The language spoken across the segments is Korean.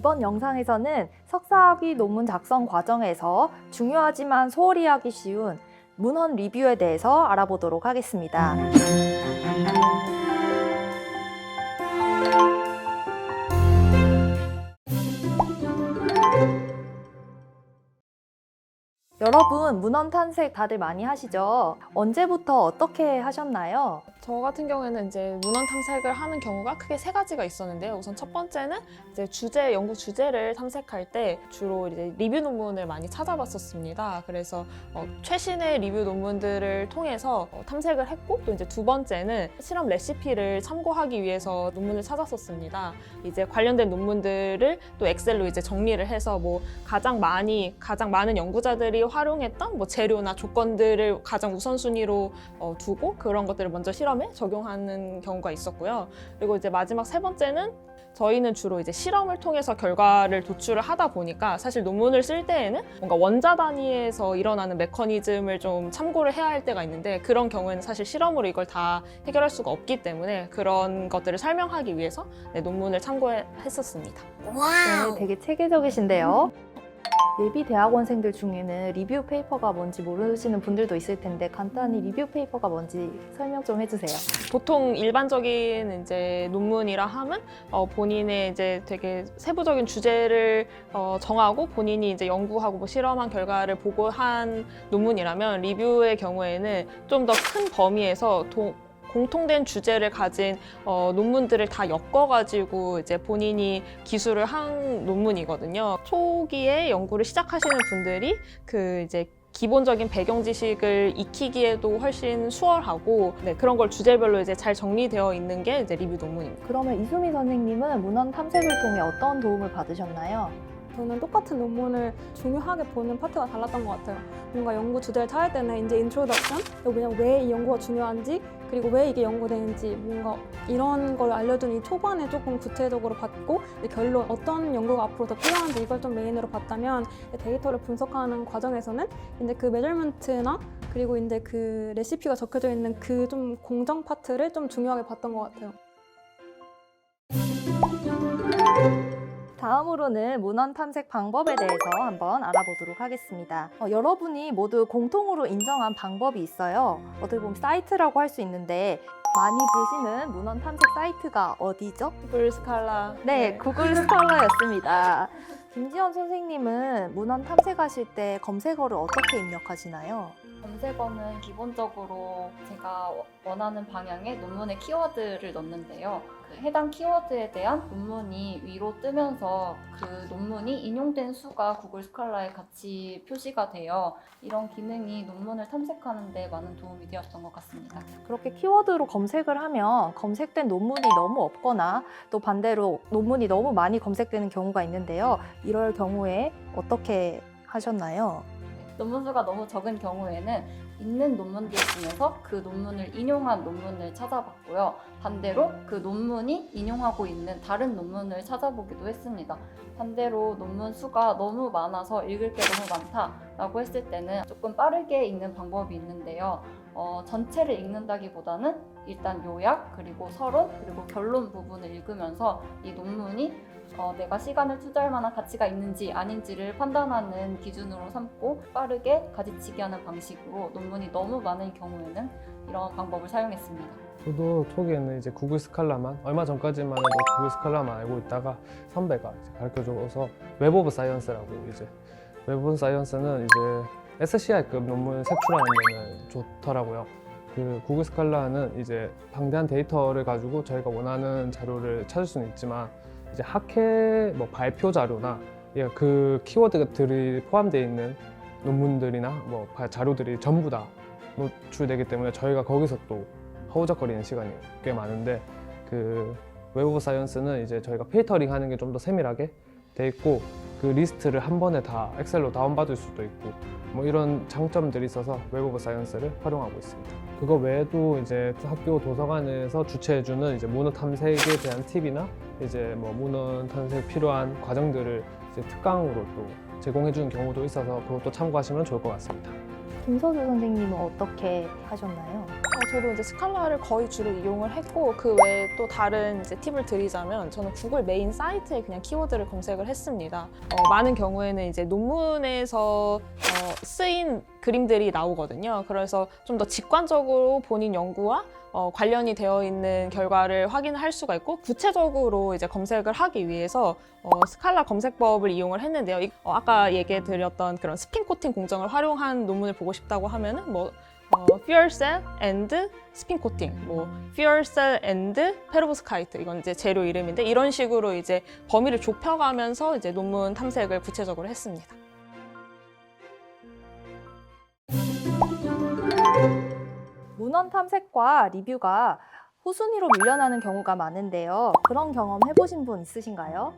이번 영상에서는 석사학위 논문 작성 과정에서 중요하지만 소홀히 하기 쉬운 문헌 리뷰에 대해서 알아보도록 하겠습니다. 여러분, 문헌 탐색 다들 많이 하시죠? 언제부터 어떻게 하셨나요? 저 같은 경우에는 이제 문헌 탐색을 하는 경우가 크게 세 가지가 있었는데요. 우선 첫 번째는 이제 주제 연구 주제를 탐색할 때 주로 이제 리뷰 논문을 많이 찾아봤었습니다. 그래서 어, 최신의 리뷰 논문들을 통해서 어, 탐색을 했고 또 이제 두 번째는 실험 레시피를 참고하기 위해서 논문을 찾았었습니다. 이제 관련된 논문들을 또 엑셀로 이제 정리를 해서 뭐 가장 많이 가장 많은 연구자들이 활용했던 뭐 재료나 조건들을 가장 우선순위로 어, 두고 그런 것들을 먼저 실험에 적용하는 경우가 있었고요. 그리고 이제 마지막 세 번째는 저희는 주로 이제 실험을 통해서 결과를 도출을 하다 보니까 사실 논문을 쓸 때에는 뭔가 원자 단위에서 일어나는 메커니즘을 좀 참고를 해야 할 때가 있는데 그런 경우에는 사실 실험으로 이걸 다 해결할 수가 없기 때문에 그런 것들을 설명하기 위해서 네, 논문을 참고했었습니다. 네, 되게 체계적이신데요. 예비 대학원생들 중에는 리뷰 페이퍼가 뭔지 모르시는 분들도 있을 텐데 간단히 리뷰 페이퍼가 뭔지 설명 좀 해주세요. 보통 일반적인 이제 논문이라 함은 어, 본인의 이제 되게 세부적인 주제를 어, 정하고 본인이 이제 연구하고 뭐 실험한 결과를 보고한 논문이라면 리뷰의 경우에는 좀 더 큰 범위에서 동, 공통된 주제를 가진 어, 논문들을 다 엮어가지고 이제 본인이 기술을 한 논문이거든요. 초기에 연구를 시작하시는 분들이 그 이제 기본적인 배경 지식을 익히기에도 훨씬 수월하고 네, 그런 걸 주제별로 이제 잘 정리되어 있는 게 이제 리뷰 논문입니다. 그러면 이수미 선생님은 문헌 탐색을 통해 어떤 도움을 받으셨나요? 저는 똑같은 논문을 중요하게 보는 파트가 달랐던 것 같아요. 뭔가 연구 주제를 찾을 때는 이제 인트로덕션, 그냥 왜 이 연구가 중요한지, 그리고 왜 이게 연구되는지, 뭔가 이런 걸 알려준 이 초반에 조금 구체적으로 이제 결론, 어떤 연구가 앞으로 더 필요한지 이걸 좀 메인으로 봤다면, 데이터를 분석하는 과정에서는 이제 그 메저먼트나 그리고 이제 그 레시피가 적혀져 있는 그 좀 공정 파트를 좀 중요하게 봤던 것 같아요. 다음으로는 문헌 탐색 방법에 대해서 한번 알아보도록 하겠습니다. 어, 여러분이 모두 공통으로 인정한 방법이 있어요. 어떻게 보면 사이트라고 할 수 있는데 많이 보시는 문헌 탐색 사이트가 어디죠? 구글 스칼라. 네, 구글 스칼라였습니다. 김지현 선생님은 문헌 탐색하실 때 검색어를 어떻게 입력하시나요? 검색어는 기본적으로 제가 원하는 방향의 논문의 키워드를 넣는데요. 그 해당 키워드에 대한 논문이 위로 뜨면서 그 논문이 인용된 수가 구글 스칼라에 같이 표시가 되어 이런 기능이 논문을 탐색하는 데 많은 도움이 되었던 것 같습니다. 그렇게 키워드로 검색을 하면 검색된 논문이 너무 없거나 또 반대로 논문이 너무 많이 검색되는 경우가 있는데요. 이럴 경우에 어떻게 하셨나요? 논문 수가 너무 적은 경우에는 있는 논문들 중에서 그 논문을 인용한 논문을 찾아봤고요. 반대로 그 논문이 인용하고 있는 다른 논문을 찾아보기도 했습니다. 반대로 논문 수가 너무 많아서 읽을 게 너무 많다라고 했을 때는 조금 빠르게 읽는 방법이 있는데요. 어, 전체를 읽는다기보다는 일단 요약, 그리고 서론, 그리고 결론 부분을 읽으면서 이 논문이 어, 내가 시간을 투자할 만한 가치가 있는지 아닌지를 판단하는 기준으로 삼고 빠르게 가지치기 하는 방식으로 논문이 너무 많은 경우에는 이런 방법을 사용했습니다. 저도 초기에는 이제 구글 스칼라만 얼마 전까지만 해도 구글 스칼라만 알고 있다가 선배가 가르쳐줘서 웹 오브 사이언스라고 이제 웹 오브 사이언스는 이제 SCI급 논문 색출하는 데는 좋더라고요. 그 구글 스칼라는 이제 방대한 데이터를 가지고 저희가 원하는 자료를 찾을 수는 있지만 이제 학회 뭐 발표 자료나 예, 그 키워드들이 포함되어 있는 논문들이나 뭐 바- 자료들이 전부 다 노출되기 때문에 저희가 거기서 또 허우적거리는 시간이 꽤 많은데 그웹 오브 사이언스는 이제 저희가 필터링 하는 게 좀 더 세밀하게 돼 있고 그 리스트를 한 번에 다 엑셀로 다운받을 수도 있고 뭐 이런 장점들이 있어서 웹 오브 사이언스를 활용하고 있습니다. 그거 외에도 이제 학교 도서관에서 주최해주는 이제 문헌 탐색에 대한 팁이나 이제 뭐 문헌 탐색 필요한 과정들을 이제 특강으로 또 제공해주는 경우도 있어서 그것도 참고하시면 좋을 것 같습니다. 김서주 선생님은 어떻게 하셨나요? 어, 저도 이제 스칼라를 거의 주로 이용을 했고 그 외에 또 다른 이제 팁을 드리자면 저는 구글 메인 사이트에 그냥 키워드를 검색을 했습니다. 어, 많은 경우에는 이제 논문에서 어, 쓰인 그림들이 나오거든요. 그래서 좀 더 직관적으로 본인 연구와 어, 관련이 되어 있는 결과를 확인할 수가 있고 구체적으로 이제 검색을 하기 위해서 어, 스칼라 검색법을 이용을 했는데요. 이- 어, 아까 얘기해 드렸던 그런 스핀 코팅 공정을 활용한 논문을 보고 싶다고 하면은 뭐 어, fuel cell and 스핀 코팅, 뭐 fuel cell and 페로브스카이트 이건 이제 재료 이름인데 이런 식으로 이제 범위를 좁혀가면서 이제 논문 탐색을 구체적으로 했습니다. 문헌 탐색과 리뷰가 후순위로 밀려나는 경우가 많은데요. 그런 경험 해보신 분 있으신가요?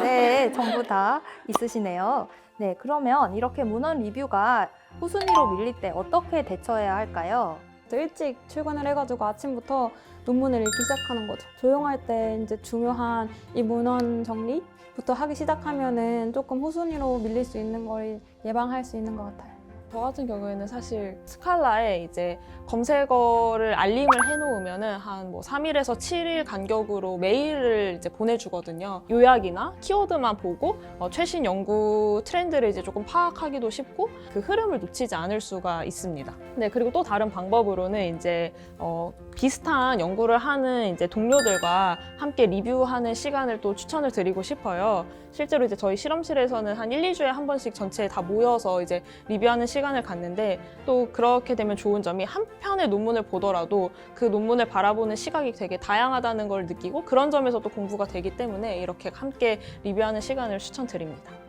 네, 전부 다 있으시네요. 네, 그러면 이렇게 문헌 리뷰가 후순위로 밀릴 때 어떻게 대처해야 할까요? 또 일찍 출근을 해가지고 아침부터 논문을 읽기 시작하는 거죠. 조용할 때 이제 중요한 이 문헌 정리부터 하기 시작하면은 조금 후순위로 밀릴 수 있는 걸 예방할 수 있는 것 같아요. 저 같은 경우에는 사실 스칼라에 이제 검색어를 알림을 해놓으면은 한 뭐 3일에서 7일 간격으로 메일을 이제 보내주거든요. 요약이나 키워드만 보고 어, 최신 연구 트렌드를 이제 조금 파악하기도 쉽고 그 흐름을 놓치지 않을 수가 있습니다. 네, 그리고 또 다른 방법으로는 이제 어, 비슷한 연구를 하는 이제 동료들과 함께 리뷰하는 시간을 또 추천을 드리고 싶어요. 실제로 이제 저희 실험실에서는 한 1, 2주에 한 번씩 전체 다 모여서 이제 리뷰하는 시간을 갖는데 또 그렇게 되면 좋은 점이 한 편의 논문을 보더라도 그 논문을 바라보는 시각이 되게 다양하다는 걸 느끼고 그런 점에서 또 공부가 되기 때문에 이렇게 함께 리뷰하는 시간을 추천드립니다.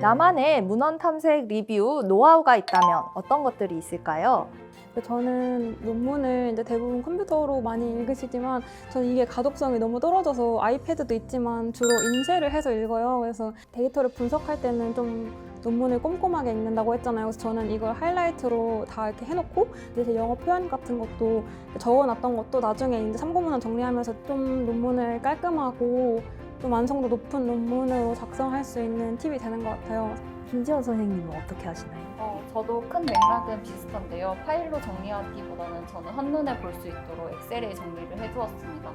나만의 문헌 탐색 리뷰 노하우가 있다면 어떤 것들이 있을까요? 그래서 저는 논문을 이제 대부분 컴퓨터로 많이 읽으시지만 저는 이게 가독성이 너무 떨어져서 아이패드도 있지만 주로 인쇄를 해서 읽어요. 그래서 데이터를 분석할 때는 좀 논문을 꼼꼼하게 읽는다고 했잖아요. 그래서 저는 이걸 하이라이트로 다 이렇게 해놓고 이제 영어 표현 같은 것도 적어놨던 것도 나중에 이제 참고문헌 정리하면서 좀 논문을 깔끔하고 좀 완성도 높은 논문으로 작성할 수 있는 팁이 되는 것 같아요. 김지연 선생님은 어떻게 하시나요? 어, 저도 큰 맥락은 비슷한데요. 파일로 정리하기보다는 저는 한눈에 볼 수 있도록 엑셀에 정리를 해두었습니다.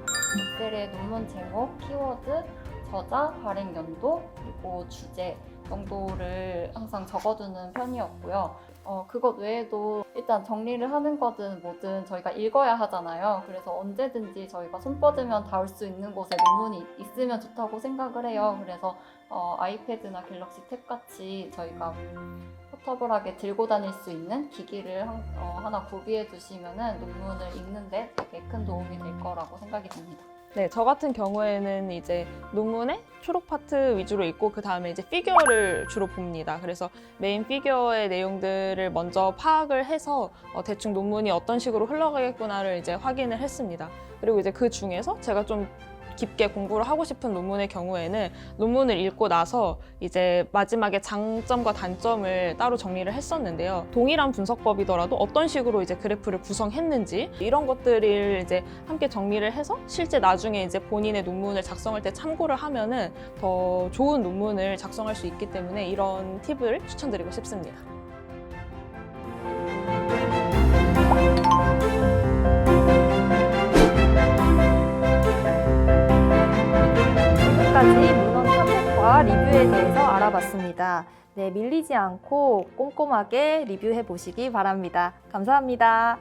엑셀에 논문 제목, 키워드, 저자, 발행 연도, 그리고 주제 정도를 항상 적어두는 편이었고요. 어, 그것 외에도 일단 정리를 하는 거든 뭐든 저희가 읽어야 하잖아요. 그래서 언제든지 저희가 손 뻗으면 닿을 수 있는 곳에 논문이 있으면 좋다고 생각을 해요. 그래서 어, 아이패드나 갤럭시 탭 같이 저희가 포터블하게 들고 다닐 수 있는 기기를 한- 어, 하나 구비해 두시면 논문을 읽는데 되게 큰 도움이 될 거라고 생각이 듭니다. 네, 저 같은 경우에는 이제 논문의 초록 파트 위주로 읽고 그 다음에 이제 피규어를 주로 봅니다. 그래서 메인 피규어의 내용들을 먼저 파악을 해서 어, 대충 논문이 어떤 식으로 흘러가겠구나를 이제 확인을 했습니다. 그리고 이제 그 중에서 제가 좀 깊게 공부를 하고 싶은 논문의 경우에는 논문을 읽고 나서 이제 마지막에 장점과 단점을 따로 정리를 했었는데요. 동일한 분석법이더라도 어떤 식으로 이제 그래프를 구성했는지 이런 것들을 이제 함께 정리를 해서 실제 나중에 이제 본인의 논문을 작성할 때 참고를 하면은 더 좋은 논문을 작성할 수 있기 때문에 이런 팁을 추천드리고 싶습니다. 리뷰에 대해서 알아봤습니다. 네, 밀리지 않고 꼼꼼하게 리뷰해 보시기 바랍니다. 감사합니다.